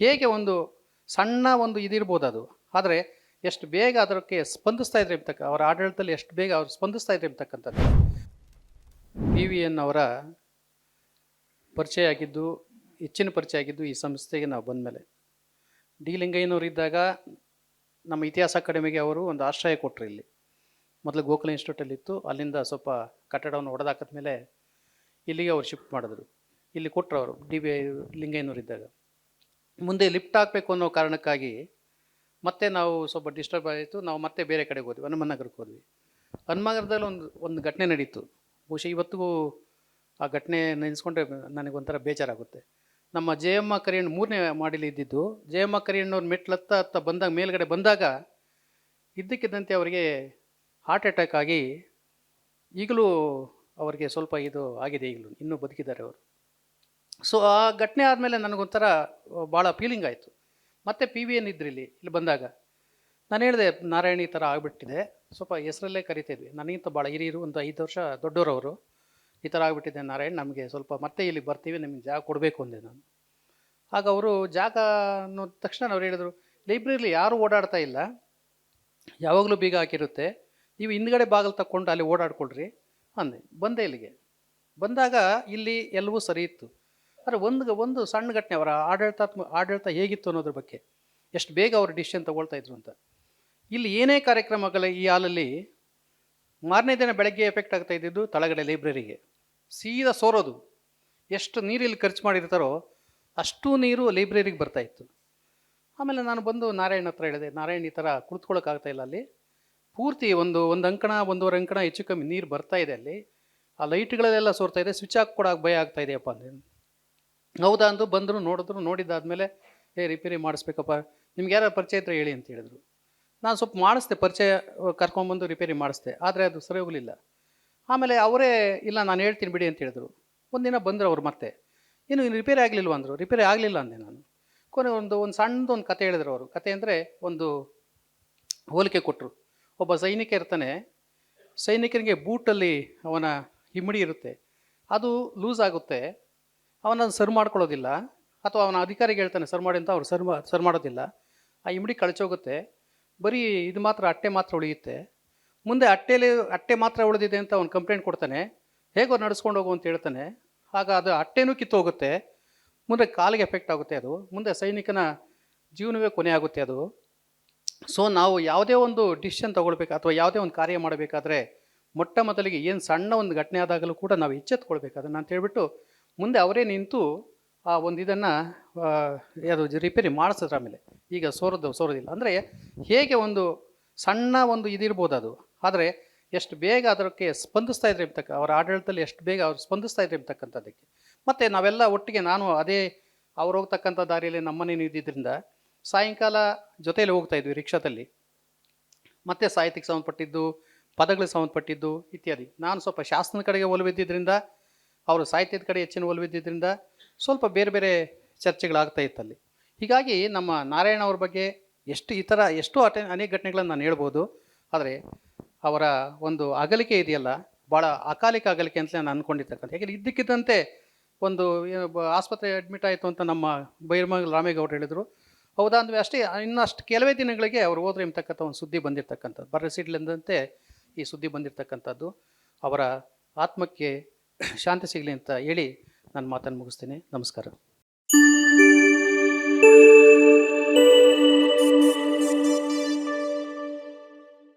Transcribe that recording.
ಹೇಗೆ ಒಂದು ಸಣ್ಣ ಒಂದು ಇದಿರ್ಬೋದು ಅದು. ಆದರೆ ಎಷ್ಟು ಬೇಗ ಅದಕ್ಕೆ ಸ್ಪಂದಿಸ್ತಾ ಇದ್ರೆ ಇರ್ತಕ್ಕ ಅವರ ಆಡಳಿತದಲ್ಲಿ ಎಷ್ಟು ಬೇಗ ಅವ್ರು ಸ್ಪಂದಿಸ್ತಾ ಇದ್ರೆ ಇರ್ತಕ್ಕಂಥದ್ದು ಪಿ ವಿ ಎನ್ ಅವರ ಪರಿಚಯ ಆಗಿದ್ದು ಹೆಚ್ಚಿನ ಪರಿಚಯ ಆಗಿದ್ದು ಈ ಸಂಸ್ಥೆಗೆ ನಾವು ಬಂದ ಮೇಲೆ ಡಿ ಲಿಂಗಯ್ಯನವರು ಇದ್ದಾಗ ನಮ್ಮ ಇತಿಹಾಸ ಅಕಾಡೆಮಿಗೆ ಅವರು ಒಂದು ಆಶ್ರಯ ಕೊಟ್ಟರು ಇಲ್ಲಿ. ಮೊದಲು ಗೋಕುಲ ಇನ್ಸ್ಟಿಟ್ಯೂಟಲ್ಲಿ ಇತ್ತು, ಅಲ್ಲಿಂದ ಸ್ವಲ್ಪ ಕಟ್ಟಡವನ್ನು ಹೊಡೆದಾಕದ ಮೇಲೆ ಇಲ್ಲಿಗೆ ಅವ್ರು ಶಿಫ್ಟ್ ಮಾಡಿದ್ರು. ಇಲ್ಲಿ ಕೊಟ್ಟರು ಅವರು ಡಿ ಬಿ ಲಿಂಗಯ್ಯನವರು ಇದ್ದಾಗ. ಮುಂದೆ ಲಿಫ್ಟ್ ಹಾಕಬೇಕು ಅನ್ನೋ ಕಾರಣಕ್ಕಾಗಿ ಮತ್ತೆ ನಾವು ಸ್ವಲ್ಪ ಡಿಸ್ಟರ್ಬ್ ಆಯಿತು. ನಾವು ಮತ್ತೆ ಬೇರೆ ಕಡೆಗೆ ಹೋದ್ವಿ, ಹನುಮನಗರಕ್ಕೆ ಹೋದ್ವಿ. ಹನುಮನಗರದಲ್ಲಿ ಒಂದು ಒಂದು ಘಟನೆ ನಡೀತು. ಬಹುಶಃ ಇವತ್ತಿಗೂ ಆ ಘಟನೆ ನೆನೆಸ್ಕೊಂಡ್ರೆ ನನಗೊಂಥರ ಬೇಜಾರಾಗುತ್ತೆ. ನಮ್ಮ ಜಯಮ್ಮ ಕರಿಯಣ್ಣ ಮೂರನೇ ಮಾಡಿಲಿ ಇದ್ದಿದ್ದು. ಜಯಮ್ಮ ಕರಿಯಣ್ಣವ್ರ ಮೆಟ್ಲತ್ತ ಹತ್ತ ಬಂದಾಗ, ಮೇಲ್ಗಡೆ ಬಂದಾಗ ಇದ್ದಕ್ಕಿದ್ದಂತೆ ಅವರಿಗೆ ಹಾರ್ಟ್ ಅಟ್ಯಾಕ್ ಆಗಿ ಈಗಲೂ ಅವರಿಗೆ ಸ್ವಲ್ಪ ಇದು ಆಗಿದೆ, ಈಗಲೂ ಇನ್ನೂ ಬದುಕಿದ್ದಾರೆ ಅವರು. ಸೊ ಆ ಘಟನೆ ಆದಮೇಲೆ ನನಗೊಂಥರ ಭಾಳ ಫೀಲಿಂಗ್ ಆಯಿತು. ಮತ್ತೆ ಪಿ ವಿ ಎನ್ ಇದ್ರಿ ಇಲ್ಲಿ ಇಲ್ಲಿ ಬಂದಾಗ. ನಾನು ಹೇಳಿದೆ, ನಾರಾಯಣಿ ಥರ ಆಗಿಬಿಟ್ಟಿದೆ. ಸ್ವಲ್ಪ ಹೆಸರಲ್ಲೇ ಕರಿತಿದ್ವಿ. ನನಗಿಂತ ಭಾಳ ಹಿರಿಯರು, ಒಂದು ಐದು ವರ್ಷ ದೊಡ್ಡವರವರು ಈ ಥರ ಆಗಿಬಿಟ್ಟಿದೆ ನಾರಾಯಣ್, ನಮಗೆ ಸ್ವಲ್ಪ ಮತ್ತೆ ಇಲ್ಲಿ ಬರ್ತೀವಿ, ನಿಮಗೆ ಜಾಗ ಕೊಡಬೇಕು ಅಂದೆ ನಾನು. ಆಗ ಅವರು ಜಾಗ ಅನ್ನೋದ ತಕ್ಷಣ ಅವ್ರು ಹೇಳಿದರು, ಲೈಬ್ರರಿಲಿ ಯಾರೂ ಓಡಾಡ್ತಾ ಇಲ್ಲ? ಯಾವಾಗಲೂ ಬೀಗ ಹಾಕಿರುತ್ತೆ. ನೀವು ಹಿಂದ್ಗಡೆ ಬಾಗಿಲು ತಕ್ಕೊಂಡು ಅಲ್ಲಿ ಓಡಾಡ್ಕೊಳ್ರಿ ಅಂದೆ. ಬಂದೆ ಇಲ್ಲಿಗೆ. ಬಂದಾಗ ಇಲ್ಲಿ ಎಲ್ಲವೂ ಸರಿ ಇತ್ತು. ಆದರೆ ಒಂದು ಒಂದು ಸಣ್ಣ ಘಟನೆ, ಅವರ ಆಡಳಿತಾತ್ಮ, ಆಡಳಿತ ಹೇಗಿತ್ತು ಅನ್ನೋದ್ರ ಬಗ್ಗೆ. ಎಷ್ಟು ಬೇಗ ಅವರು ಡಿಸಿಷನ್ ತಗೊಳ್ತಾ ಇದ್ರು ಅಂತ. ಇಲ್ಲಿ ಏನೇ ಕಾರ್ಯಕ್ರಮಗಳ ಈ ಹಾಲಲ್ಲಿ, ಮಾರನೇ ದಿನ ಬೆಳಗ್ಗೆ ಎಫೆಕ್ಟ್ ಆಗ್ತಾ ಇದ್ದಿದ್ದು ತಳಗಡೆ ಲೈಬ್ರರಿಗೆ. ಸೀದಾ ಸೋರೋದು. ಎಷ್ಟು ನೀರು ಇಲ್ಲಿ ಖರ್ಚು ಮಾಡಿರ್ತಾರೋ ಅಷ್ಟು ನೀರು ಲೈಬ್ರರಿಗೆ ಬರ್ತಾ ಇತ್ತು. ಆಮೇಲೆ ನಾನು ಬಂದು ನಾರಾಯಣ ಹತ್ರ ಹೇಳಿದೆ, ನಾರಾಯಣ್, ಈ ಥರ ಕುಳಿತುಕೊಳ್ಳೋಕ್ಕಾಗ್ತಾ ಇಲ್ಲ ಅಲ್ಲಿ. ಪೂರ್ತಿ ಒಂದು ಒಂದು ಅಂಕಣ, ಒಂದೂವರೆ ಅಂಕಣ ಹೆಚ್ಚು ಕಮ್ಮಿ ನೀರು ಬರ್ತಾ ಇದೆ ಅಲ್ಲಿ. ಆ ಲೈಟ್ಗಳಲ್ಲೆಲ್ಲ ಸೋರ್ತಾ ಇದೆ, ಸ್ವಿಚ್ ಹಾಕಿ ಕೊಡೋಕೆ ಭಯ ಆಗ್ತಾ ಇದೆಯಪ್ಪ ಅಂದೆ. ಹೌದಾ ಅಂದು ಬಂದರು ನೋಡಿದ್ರು, ನೋಡಿದ್ದಾದಮೇಲೆ, ಏ ರಿಪೇರಿ ಮಾಡಿಸ್ಬೇಕಪ್ಪ, ನಿಮ್ಗೆ ಯಾರು ಪರಿಚಯ ಇದ್ರೆ ಹೇಳಿ ಅಂತ ಹೇಳಿದ್ರು. ನಾನು ಸ್ವಲ್ಪ ಮಾಡಿಸ್ದೆ, ಪರಿಚಯ ಕರ್ಕೊಂಬಂದು ರಿಪೇರಿ ಮಾಡಿಸ್ದೆ, ಆದರೆ ಅದು ಸರಿ ಹೋಗಲಿಲ್ಲ. ಆಮೇಲೆ ಅವರೇ, ಇಲ್ಲ, ನಾನು ಹೇಳ್ತೀನಿ ಬಿಡಿ ಅಂತ ಹೇಳಿದ್ರು. ಒಂದಿನ ಬಂದರು ಅವ್ರು ಮತ್ತೆ. ಇನ್ನು ಇನ್ನು ರಿಪೇರಿ ಆಗಲಿಲ್ಲ ಅಂದರು. ರಿಪೇರಿ ಆಗಲಿಲ್ಲ ಅಂದೆ ನಾನು. ಕೊನೆ ಒಂದು ಒಂದು ಸಣ್ಣದು ಒಂದು ಕತೆ ಹೇಳಿದ್ರು ಅವರು. ಕತೆ ಅಂದರೆ ಒಂದು ಹೋಲಿಕೆ ಕೊಟ್ಟರು ಒಬ್ಬ ಸೈನಿಕ ಇರ್ತಾನೆ. ಸೈನಿಕನಿಗೆ ಬೂಟಲ್ಲಿ ಅವನ ಹಿಮ್ಮಡಿ ಇರುತ್ತೆ. ಅದು ಲೂಸ್ ಆಗುತ್ತೆ. ಅವನನ್ನು ಸರ್ ಮಾಡ್ಕೊಳ್ಳೋದಿಲ್ಲ ಅಥವಾ ಅವನ ಅಧಿಕಾರಿಗೆ ಹೇಳ್ತಾನೆ, ಸರ್ ಮಾಡಿ ಅಂತ ಅವ್ರು ಸರ್ ಮಾ, ಸರ್ ಮಾಡೋದಿಲ್ಲ. ಆ ಇಮಿಡಿ ಕಳಚೋಗುತ್ತೆ. ಬರೀ ಇದು ಮಾತ್ರ ಅಟ್ಟೆ ಮಾತ್ರ ಉಳಿಯುತ್ತೆ. ಮುಂದೆ ಅಟ್ಟೆಲಿ, ಅಟ್ಟೆ ಮಾತ್ರ ಉಳಿದಿದೆ ಅಂತ ಅವ್ನು ಕಂಪ್ಲೇಂಟ್ ಕೊಡ್ತಾನೆ. ಹೇಗೋ ನಡೆಸ್ಕೊಂಡು ಹೋಗು ಅಂತ ಹೇಳ್ತಾನೆ. ಆಗ ಅದು ಅಟ್ಟೆನೂ ಕಿತ್ತೋಗುತ್ತೆ. ಮುಂದೆ ಕಾಲಿಗೆ ಎಫೆಕ್ಟ್ ಆಗುತ್ತೆ ಅದು. ಮುಂದೆ ಸೈನಿಕನ ಜೀವನವೇ ಕೊನೆ ಆಗುತ್ತೆ ಅದು. ಸೊ ನಾವು ಯಾವುದೇ ಒಂದು ಡಿಸಿಷನ್ ತೊಗೊಳ್ಬೇಕು ಅಥವಾ ಯಾವುದೇ ಒಂದು ಕಾರ್ಯ ಮಾಡಬೇಕಾದ್ರೆ ಮೊಟ್ಟ ಮೊದಲಿಗೆ ಏನು ಸಣ್ಣ ಒಂದು ಘಟನೆ ಆದಾಗಲೂ ಕೂಡ ನಾವು ಎಚ್ಚೆತ್ಕೊಳ್ಬೇಕು ಅದನ್ನು ಅಂತ ಹೇಳ್ಬಿಟ್ಟು ಮುಂದೆ ಅವರೇ ನಿಂತು ಆ ಒಂದು ಇದನ್ನು ಯಾರು ರಿಪೇರಿ ಮಾಡಿಸಿದ್ರ ಆಮೇಲೆ. ಈಗ ಸೋರೋದು, ಸೋರೋದಿಲ್ಲ. ಅಂದರೆ ಹೇಗೆ ಒಂದು ಸಣ್ಣ ಒಂದು ಇದಿರ್ಬೋದು ಅದು. ಆದರೆ ಎಷ್ಟು ಬೇಗ ಅದಕ್ಕೆ ಸ್ಪಂದಿಸ್ತಾ ಇದ್ರೆ ಎಂಬತಕ್ಕ ಅವರ ಆಡಳಿತದಲ್ಲಿ ಎಷ್ಟು ಬೇಗ ಅವ್ರು ಸ್ಪಂದಿಸ್ತಾ ಇದ್ರೆ ಇರ್ತಕ್ಕಂಥದ್ದಕ್ಕೆ ಮತ್ತು ನಾವೆಲ್ಲ ಒಟ್ಟಿಗೆ ನಾನು ಅದೇ ಅವ್ರು ಹೋಗ್ತಕ್ಕಂಥ ದಾರಿಯಲ್ಲಿ ನಮ್ಮನೇನು ಇದ್ದಿದ್ದರಿಂದ ಸಾಯಂಕಾಲ ಜೊತೆಯಲ್ಲಿ ಹೋಗ್ತಾ ಇದ್ವಿ ರಿಕ್ಷಾದಲ್ಲಿ. ಮತ್ತು ಸಾಹಿತ್ಯಕ್ಕೆ ಸಂಬಂಧಪಟ್ಟಿದ್ದು, ಪದಗಳಿಗೆ ಸಂಬಂಧಪಟ್ಟಿದ್ದು ಇತ್ಯಾದಿ. ನಾನು ಸ್ವಲ್ಪ ಶಾಸನ ಕಡೆಗೆ ಒಲವಿದ್ದರಿಂದ ಅವರು ಸಾಹಿತ್ಯದ ಕಡೆ ಹೆಚ್ಚಿನ ಒಲವಿದ್ದರಿಂದ ಸ್ವಲ್ಪ ಬೇರೆ ಬೇರೆ ಚರ್ಚೆಗಳಾಗ್ತಾ ಇತ್ತಲ್ಲಿ. ಹೀಗಾಗಿ ನಮ್ಮ ನಾರಾಯಣ ಅವ್ರ ಬಗ್ಗೆ ಎಷ್ಟು ಈ ಥರ ಎಷ್ಟೋ ಅಟೆ ಅನೇಕ ಘಟನೆಗಳನ್ನು ನಾನು ಹೇಳ್ಬೋದು, ಆದರೆ ಅವರ ಒಂದು ಅಗಲಿಕೆ ಇದೆಯಲ್ಲ, ಭಾಳ ಅಕಾಲಿಕ ಅಗಲಿಕೆ ಅಂತಲೇ ನಾನು ಅಂದ್ಕೊಂಡಿರ್ತಕ್ಕಂಥ ಯಾಕೆಂದರೆ ಇದ್ದಕ್ಕಿದ್ದಂತೆ ಒಂದು ಆಸ್ಪತ್ರೆ ಅಡ್ಮಿಟ್ ಆಯಿತು ಅಂತ ನಮ್ಮ ಬೈರ್ಮಂಗ್ ರಾಮೇಗೌಡರು ಹೇಳಿದರು. ಹೌದಾ ಅಷ್ಟೇ, ಇನ್ನಷ್ಟು ಕೆಲವೇ ದಿನಗಳಿಗೆ ಅವರು ಹೋದ್ರೆ ಎಂಬತಕ್ಕಂಥ ಒಂದು ಸುದ್ದಿ ಬಂದಿರತಕ್ಕಂಥದ್ದು. ಬರಸಿಡ್ಲೆಂದಂತೆ ಈ ಸುದ್ದಿ ಬಂದಿರತಕ್ಕಂಥದ್ದು. ಅವರ ಆತ್ಮಕ್ಕೆ ಶಾಂತಿ ಸಿಗಲಿ ಅಂತ ಹೇಳಿ ನನ್ನ ಮಾತನ್ನು ಮುಗಿಸ್ತೀನಿ. ನಮಸ್ಕಾರ.